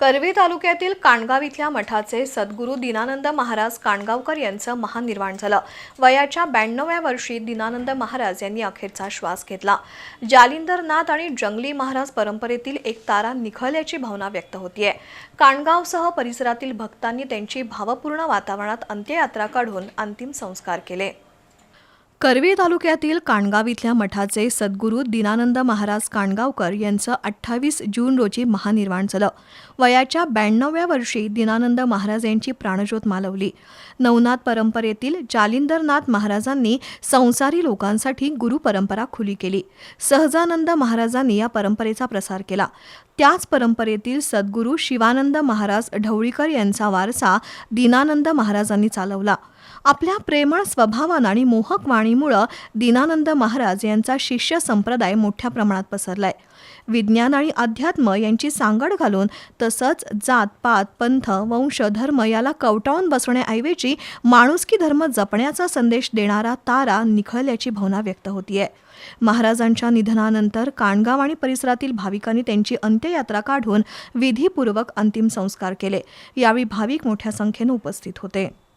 करवी तालुक्यातील काणगाव इथल्या मठाचे सद्गुरू दिनानंद महाराज काणगावकर यांचं महानिर्वाण झालं. वयाच्या ब्याण्णव्या वर्षी दिनानंद महाराज यांनी अखेरचा श्वास घेतला. जालिंदर नाथ आणि जंगली महाराज परंपरेतील एक तारा निखळल्याची भावना व्यक्त होतीये. काणगावसह परिसरातील भक्तांनी त्यांची भावपूर्ण वातावरणात अंत्ययात्रा काढून अंतिम संस्कार केले. करवी तालुक्यातील काणगाव इथल्या मठाचे सद्गुरू दिनानंद महाराज काणगावकर यांचं अठ्ठावीस जून रोजी महानिर्वाण झालं. वयाच्या ब्याण्णव्या वर्षी दिनानंद महाराज यांची प्राणज्योत मालवली. नवनाथ परंपरेतील जालिंदरनाथ महाराजांनी संसारी लोकांसाठी गुरु परंपरा खुली केली. सहजानंद महाराजांनी या परंपरेचा प्रसार केला. त्याच परंपरेतील सद्गुरू शिवानंद महाराज ढवळीकर यांचा वारसा दिनानंद महाराजांनी चालवला. आपल्या प्रेमळ स्वभावानं आणि मोहक वाणीमुळं दिनानंद महाराज यांचा शिष्य संप्रदाय मोठ्या प्रमाणात पसरलाय. विज्ञान आणि अध्यात्म यांची सांगड घालून तसंच जात पात पंथ वंश धर्म याला कवटाळून बसण्याऐवजी माणुसकी धर्म जपण्याचा संदेश देणारा तारा निखळल्याची भावना व्यक्त होतीये. महाराजांच्या निधनानंतर काणगाव आणि परिसरातील भाविकांनी त्यांची अंत्ययात्रा काढून विधीपूर्वक अंतिम संस्कार केले. यावेळी भाविक मोठ्या संख्येनं उपस्थित होते.